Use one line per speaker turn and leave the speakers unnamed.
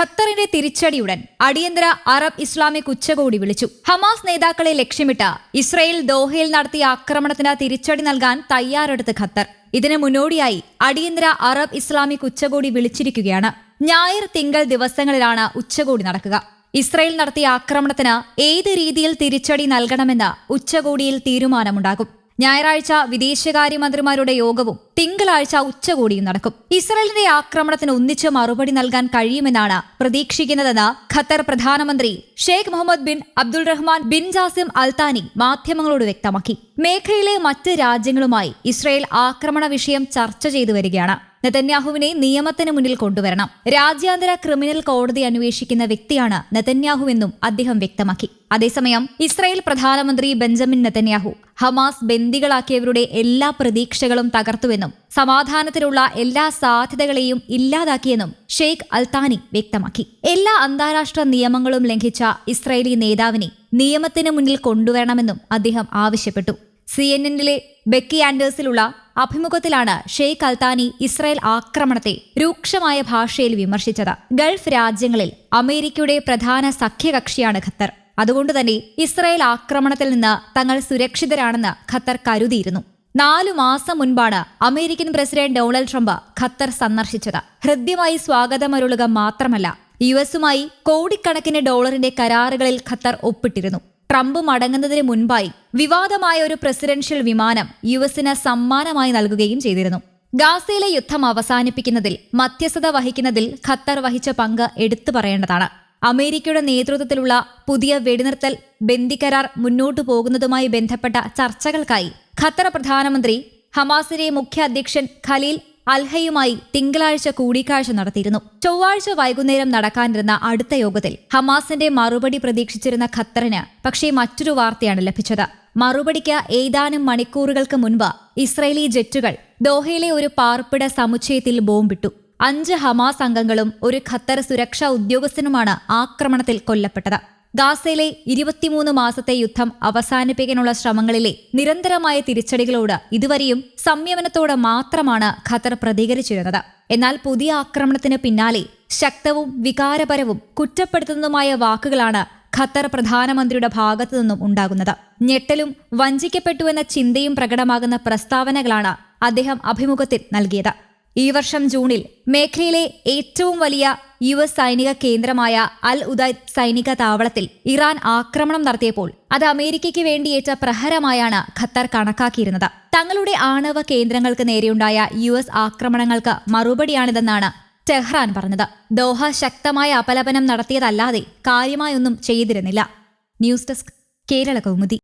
ഖത്തറിന്റെ തിരിച്ചടിയുടൻ അടിയന്തര Arab Islamic ഉച്ചകോടി വിളിച്ചു. ഹമാസ് നേതാക്കളെ ലക്ഷ്യമിട്ട് ഇസ്രയേൽ ദോഹയിൽ നടത്തിയ ആക്രമണത്തിന് തിരിച്ചടി നൽകാൻ തയ്യാറെടുത്ത് ഖത്തർ. ഇതിന് മുന്നോടിയായി അടിയന്തര അറബ് ഇസ്ലാമിക് ഉച്ചകോടി വിളിച്ചിരിക്കുകയാണ്. ഞായർ തിങ്കൾ ദിവസങ്ങളിലാണ് ഉച്ചകോടി നടക്കുക. ഇസ്രയേൽ നടത്തിയ ആക്രമണത്തിന് ഏത് രീതിയിൽ തിരിച്ചടി നൽകണമെന്ന് ഉച്ചകോടിയിൽ തീരുമാനമുണ്ടാകും. ഞായറാഴ്ച വിദേശകാര്യമന്ത്രിമാരുടെ യോഗവും തിങ്കളാഴ്ച ഉച്ചകോടിയും നടക്കും. ഇസ്രയേലിന്റെ ആക്രമണത്തിന് ഒന്നിച്ച് മറുപടി നൽകാൻ കഴിയുമെന്നാണ് പ്രതീക്ഷിക്കുന്നതെന്ന് ഖത്തർ പ്രധാനമന്ത്രി Sheikh Mohammed bin Abdul Rahman bin Jassim Al Thani മാധ്യമങ്ങളോട് വ്യക്തമാക്കി. മേഖലയിലെ മറ്റ് രാജ്യങ്ങളുമായി ഇസ്രയേൽ ആക്രമണ വിഷയം ചർച്ച ചെയ്തു വരികയാണ്. നെതന്യാഹുവിനെ നിയമത്തിന് മുന്നിൽ കൊണ്ടുവരണം. രാജ്യാന്തര ക്രിമിനൽ കോടതി അന്വേഷിക്കുന്ന വ്യക്തിയാണ് നെതന്യാഹുവെന്നും അദ്ദേഹം വ്യക്തമാക്കി. അതേസമയം ഇസ്രായേൽ പ്രധാനമന്ത്രി ബെഞ്ചമിൻ നെതന്യാഹു ഹമാസ് ബന്ദികളാക്കിയവരുടെ എല്ലാ പ്രതീക്ഷകളും തകർത്തുവെന്നും സമാധാനത്തിനുള്ള എല്ലാ സാധ്യതകളെയും ഇല്ലാതാക്കിയെന്നും ഷെയ്ഖ് അൽത്താനി വ്യക്തമാക്കി. എല്ലാ അന്താരാഷ്ട്ര നിയമങ്ങളും ലംഘിച്ച ഇസ്രായേലി നേതാവിനെ നിയമത്തിന് മുന്നിൽ കൊണ്ടുവരണമെന്നും അദ്ദേഹം ആവശ്യപ്പെട്ടു. സി എൻ എന്നിലെ ബെക്കി ആൻഡേഴ്സിലുള്ള അഭിമുഖത്തിലാണ് ഷെയ്ഖ് അൽത്താനി ഇസ്രായേൽ ആക്രമണത്തെ രൂക്ഷമായ ഭാഷയിൽ വിമർശിച്ചത്. ഗൾഫ് രാജ്യങ്ങളിൽ അമേരിക്കയുടെ പ്രധാന സഖ്യകക്ഷിയാണ് ഖത്തർ. അതുകൊണ്ട് തന്നെ ഇസ്രായേൽ ആക്രമണത്തിൽ നിന്ന് തങ്ങൾ സുരക്ഷിതരാണെന്ന് ഖത്തർ കരുതിയിരുന്നു. നാലു മാസം മുൻപാണ് American president Donald Trump Qatar സന്ദർശിച്ചത്. ഹൃദ്യമായി സ്വാഗതമരുളുക മാത്രമല്ല യു എസുമായി കോടിക്കണക്കിന് ഡോളറിന്റെ കരാറുകളിൽ ഖത്തർ ഒപ്പിട്ടിരുന്നു. ട്രംപ് മടങ്ങുന്നതിന് മുൻപായി വിവാദമായ ഒരു പ്രസിഡൻഷ്യൽ വിമാനം യു എസിന് സമ്മാനമായി നൽകുകയും ചെയ്തിരുന്നു. ഗാസയിലെ യുദ്ധം അവസാനിപ്പിക്കുന്നതിൽ മധ്യസ്ഥത വഹിക്കുന്നതിൽ ഖത്തർ വഹിച്ച പങ്ക് എടുത്തു പറയേണ്ടതാണ്. അമേരിക്കയുടെ നേതൃത്വത്തിലുള്ള പുതിയ വെടിനിർത്തൽ ബന്ദിക്കരാർ മുന്നോട്ടു പോകുന്നതുമായി ബന്ധപ്പെട്ട ചർച്ചകൾക്കായി ഖത്തർ പ്രധാനമന്ത്രി ഹമാസിലെ മുഖ്യ അധ്യക്ഷൻ ഖലീൽ അൽഹയുമായി തിങ്കളാഴ്ച കൂടിക്കാഴ്ച നടത്തിയിരുന്നു. ചൊവ്വാഴ്ച വൈകുന്നേരം നടക്കാനിരുന്ന അടുത്ത യോഗത്തിൽ ഹമാസിന്റെ മറുപടി പ്രതീക്ഷിച്ചിരുന്ന ഖത്തറിന് പക്ഷേ മറ്റൊരു വാർത്തയാണ് ലഭിച്ചത്. മറുപടിക്ക് ഏതാനും മണിക്കൂറുകൾക്ക് മുൻപ് ഇസ്രയേലി ജെറ്റുകൾ ദോഹയിലെ ഒരു പാർപ്പിട സമുച്ചയത്തിൽ ബോംബിട്ടു. അഞ്ച് ഹമാസ് അംഗങ്ങളും ഒരു ഖത്തർ സുരക്ഷാ ഉദ്യോഗസ്ഥനുമാണ് ആക്രമണത്തിൽ കൊല്ലപ്പെട്ടത്. ഗാസയിലെ ഇരുപത്തിമൂന്ന് മാസത്തെ യുദ്ധം അവസാനിപ്പിക്കാനുള്ള ശ്രമങ്ങളിലെ നിരന്തരമായ തിരിച്ചടികളോട് ഇതുവരെയും സംയമനത്തോടെ മാത്രമാണ് ഖത്തർ പ്രതികരിച്ചിരുന്നത്. എന്നാൽ പുതിയ ആക്രമണത്തിന് പിന്നാലെ ശക്തവും വികാരപരവും കുറ്റപ്പെടുത്തുന്നതുമായ വാക്കുകളാണ് ഖത്തർ പ്രധാനമന്ത്രിയുടെ ഭാഗത്തു നിന്നും ഉണ്ടാകുന്നത്. ഞെട്ടലും വഞ്ചിക്കപ്പെട്ടുവെന്ന ചിന്തയും പ്രകടമാകുന്ന പ്രസ്താവനകളാണ് അദ്ദേഹം അഭിമുഖത്തിൽ നൽകിയത്. ഈ വർഷം ജൂണിൽ മേഖലയിലെ ഏറ്റവും വലിയ യു എസ് സൈനിക കേന്ദ്രമായ അൽ ഉദൈദ് സൈനിക താവളത്തിൽ ഇറാൻ ആക്രമണം നടത്തിയപ്പോൾ അത് അമേരിക്കയ്ക്ക് വേണ്ടിയേറ്റ പ്രഹരമായാണ് ഖത്തർ കണക്കാക്കിയിരുന്നത്. തങ്ങളുടെ ആണവ കേന്ദ്രങ്ങൾക്ക് നേരെയുണ്ടായ യു എസ് ആക്രമണങ്ങൾക്ക് മറുപടിയാണിതെന്നാണ് ടെഹ്റാൻ പറഞ്ഞത്. ദോഹ ശക്തമായ അപലപനം നടത്തിയതല്ലാതെ കാര്യമായൊന്നും ചെയ്തിരുന്നില്ല. News desk Kerala Kaumudi.